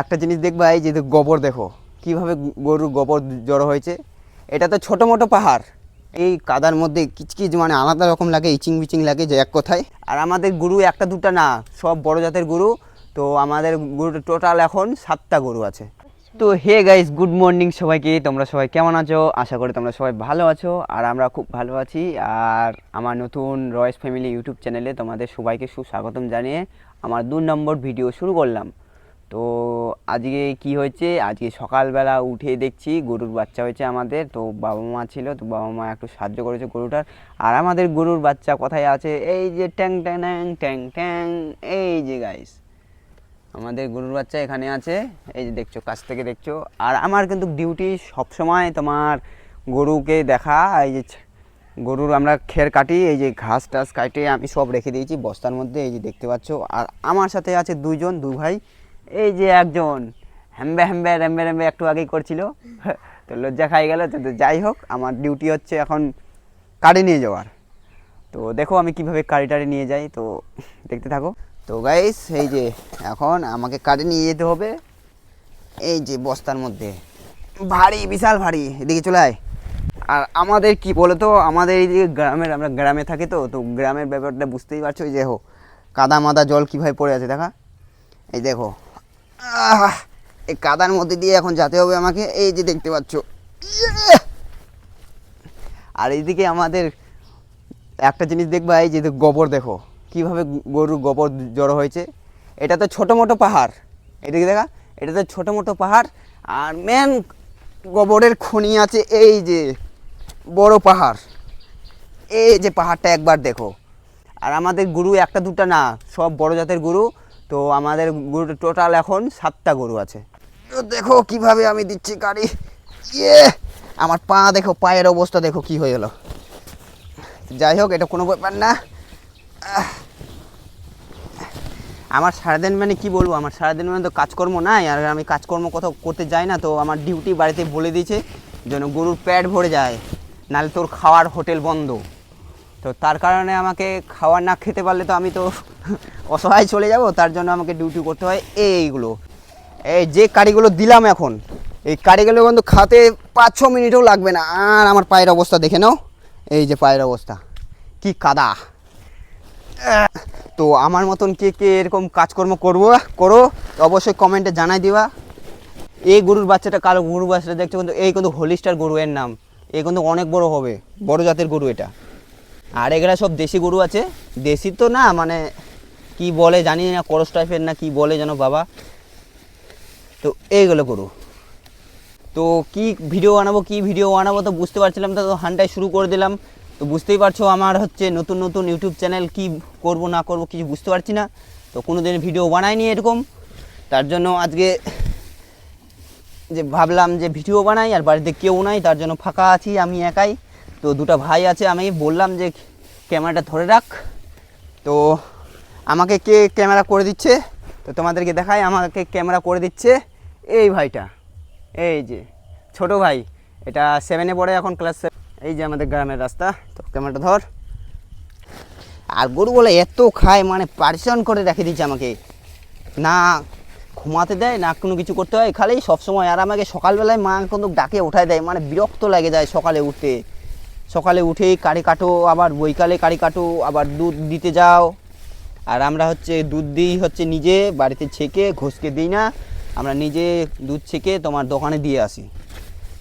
একটা জিনিস দেখবা, এই যে গোবর দেখো, কীভাবে গরুর গোবর জড়ো হয়েছে। এটা তো ছোটো মোটো পাহাড়। এই কাদার মধ্যে কিচকিচ মানে আলাদা রকম লাগে ইচিং বিচিং লাগে যে এক কথায়। আর আমাদের গরু একটা দুটা না, সব বড় জাতের গরু। তো আমাদের গরু টোটাল এখন সাতটা গরু আছে। তো হে গাইস, গুড মর্নিং সবাইকে, তোমরা সবাই কেমন আছো? আশা করি তোমরা সবাই ভালো আছো, আর আমরা খুব ভালো আছি। আর আমার নতুন রয়েস ফ্যামিলি ইউটিউব চ্যানেলে তোমাদের সবাইকে সুস্বাগতম জানিয়ে আমার দু নম্বর ভিডিও শুরু করলাম। তো আজকে কি হয়েছে? আজকে সকালবেলা উঠে দেখছি গরুর বাচ্চা হয়েছে আমাদের। তো বাবা মা ছিল, তো বাবা মা একটু সাহায্য করেছে গরুটার। আর আমাদের গরুর বাচ্চা কোথায় আছে? এই যে ট্যাং ট্যাং ট্যাং ট্যাং এই যে গাইস আমাদের গরুর বাচ্চা এখানে আছে। এই যে দেখছ, কাছ থেকে দেখছ। আর আমার কিন্তু ডিউটি সবসময় তোমার গরুকে দেখা, এই যে গরুর আমরা খের কাটি, এই যে ঘাস টাস কাটে, আমি সব রেখে দিয়েছি। বস্তার মধ্যে, এই যে দেখতে পাচ্ছ। আর আমার সাথে আছে দুইজন দু ভাই। এই যে একজন হ্যাম্বে হ্যাম্বে র্যাম্বে র্যাম্বে একটু আগেই করছিল। তো লজ্জা খাই গেল, তো যাই হোক, আমার ডিউটি হচ্ছে এখন কাটে নিয়ে যাওয়ার। তো দেখো আমি কীভাবে কারি টাড়ি নিয়ে যাই, তো দেখতে থাকো। তো গাইস এই যে এখন আমাকে কাটে নিয়ে যেতে হবে। এই যে বস্তার মধ্যে। ভারী, বিশাল ভারী, এদিকে চলে আয়। আর আমাদের কি বলো তো আমাদের এই যে গ্রামের, আমরা গ্রামে থাকি তো তো গ্রামের ব্যাপারটা বুঝতেই পারছ যে দেখো, কাদা মাদা জল কীভাবে পড়ে আছে, দেখা? এই দেখো! এই কাদার মধ্যে দিয়ে এখন যেতে হবে আমাকে। এই যে দেখতে পাচ্ছ! আর এইদিকে আমাদের একটা জিনিস দেখবা, এই যে গোবর দেখো, কীভাবে গরুর গোবর জড়ো হয়েছে। এটা তো ছোটো মোটো পাহাড়। এদিকে দেখা, এটা তো ছোটো মোটো পাহাড়। আর মেন গোবরের খনি আছে এই যে বড় পাহাড়। এই যে পাহাড়টা একবার দেখো। আর আমাদের গরু একটা দুটা না, সব বড় জাতের গরু। তো আমাদের গরু টোটাল এখন সাতটা গরু আছে। তো দেখো কীভাবে আমি দিচ্ছি গাড়ি। ইয়ে আমার পা দেখো, পায়ের অবস্থা দেখো কি হয়ে গেলো। যাই হোক, এটা কোনো ব্যাপার না। আমার সারাদিন মানে কি বলব, আমার সারাদিন মানে তো কাজকর্ম নাই, আর আমি কাজকর্ম কোথাও করতে যাই না, তো আমার ডিউটি বাড়িতে বলে দিয়েছে যেন গরুর প্যাড ভরে যায়, নাহলে তোর খাওয়ার হোটেল বন্ধ। তো তার কারণে আমাকে খাবার না খেতে পারলে তো আমি তো অসহায় চলে যাব, তার জন্য আমাকে ডিউটি করতে হয় এইগুলো। এই যে কারিগুলো দিলাম এখন, এই কারিগুলো কিন্তু খাতে পাঁচ ছ মিনিটও লাগবে না। আর আমার পায়ের অবস্থা দেখে নাও, এই যে পায়ের অবস্থা, কি কাদা। তো আমার মতন কে কে এরকম কাজকর্ম করব, করো, অবশ্যই কমেন্টে জানাই দিবা। এই গরুর বাচ্চাটা কালো গরুর বাচ্চাটা দেখছ কিন্তু, এই কিন্তু হোলিস্টার গরু এর নাম। এই কিন্তু অনেক বড় হবে, বড় জাতের গরু এটা। আর এগুলা সব দেশি গরু আছে। দেশি তো না মানে কি বলে জানি না, করস টাইপের না কি বলে যেন বাবা। তো এইগুলো গরু। তো কি ভিডিও বানাবো, কি ভিডিও বানাবো তো বুঝতে পারছিলাম তো হানটাই শুরু করে দিলাম। তো বুঝতেই পারছ আমার হচ্ছে নতুন নতুন ইউটিউব চ্যানেল কি করব, না করব কিছু বুঝতে পারছি না। তো কোনো দিন ভিডিও বানাইনি এরকম। তার জন্য আজকে যে ভাবলাম যে ভিডিও বানাই, আর বাড়িতে কেউ নাই, তার জন্য ফাঁকা আছি আমি একাই। তো দুটো ভাই আছে, আমি বললাম যে ক্যামেরাটা ধরে রাখ। তো আমাকে কে ক্যামেরা করে দিচ্ছে? তো তোমাদেরকে দেখাই, আমাকে ক্যামেরা করে দিচ্ছে এই ভাইটা। এই যে, ছোট ভাই, এটা সেভেনে পড়ে এখন ক্লাস এই যে আমাদের গ্রামের রাস্তা, তো ক্যামেরাটা ধর। আর গরুগুলো এত খায় মানে পারিশন করে রেখে দিচ্ছে আমাকে। না ঘুমাতে দেয়, না কোনো কিছু করতে হয়, খালি সবসময়, আর আমাকে সকালবেলায় মা কিন্তু ডাকে উঠায় দেয় মানে বিরক্ত লাগে যায় সকালে উঠতে। সকালে উঠেই কাড়ি কাটো, আবার বৈকালে কাড়ি কাটো, আবার দুধ দিতে যাও। আর আমরা হচ্ছে দুধ দিই হচ্ছে নিজে, বাড়িতে ছেঁকে, ঘষকে দিই না, আমরা নিজে দুধ ছেঁকে তোমার দোকানে দিয়ে আসি।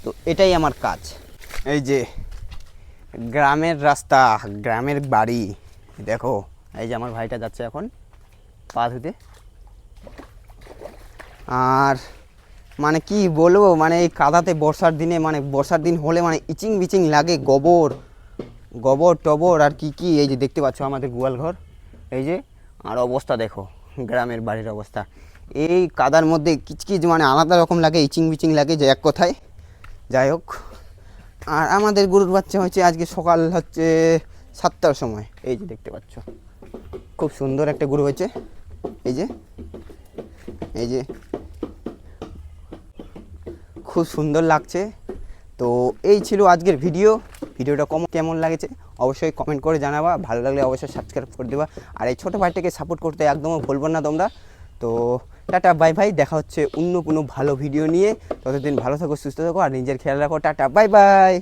তো এটাই আমার কাজ। এই যে গ্রামের রাস্তা, গ্রামের বাড়ি, দেখো, এই যে আমার ভাইটা যাচ্ছে এখন, পা ধুতে। আর মানে কি বলব? মানে এই কাদাতে বর্ষার দিনে মানে বর্ষার দিন হলে মানে ইচিং বিচিং লাগে, গোবর গোবর টবর আর কি কি? এই যে দেখতে পাচ্ছ আমাদের গোয়াল ঘর, এই যে, আর অবস্থা দেখো, গ্রামের বাড়ির অবস্থা। এই কাদার মধ্যে কিচকিচ মানে আলাদা রকম লাগে, ইচিং বিচিং লাগে, যে এক কথায়। যাই হোক, আর আমাদের গরুর বাচ্চা হচ্ছে আজকে সকাল হচ্ছে সাতটার সময়, এই যে দেখতে পাচ্ছ। খুব সুন্দর একটা গরু হয়েছে, এই যে এই যে খুব সুন্দর লাগছে। তো এই ছিল আজকের ভিডিও। ভিডিওটা কম কেমন লাগেছে অবশ্যই কমেন্ট করে জানাবা। ভালো লাগলে অবশ্যই সাবস্ক্রাইব করে দেবা। আর এই ছোটো ভাইটাকে সাপোর্ট করতে একদম ভুলবো না তোমরা। তো টাটা বাই বাই দেখা হচ্ছে অন্য কোনো ভালো ভিডিও নিয়ে। ততদিন ভালো থাকো, সুস্থ থাকো, আর নিজের খেয়াল রাখো। Tata bye bye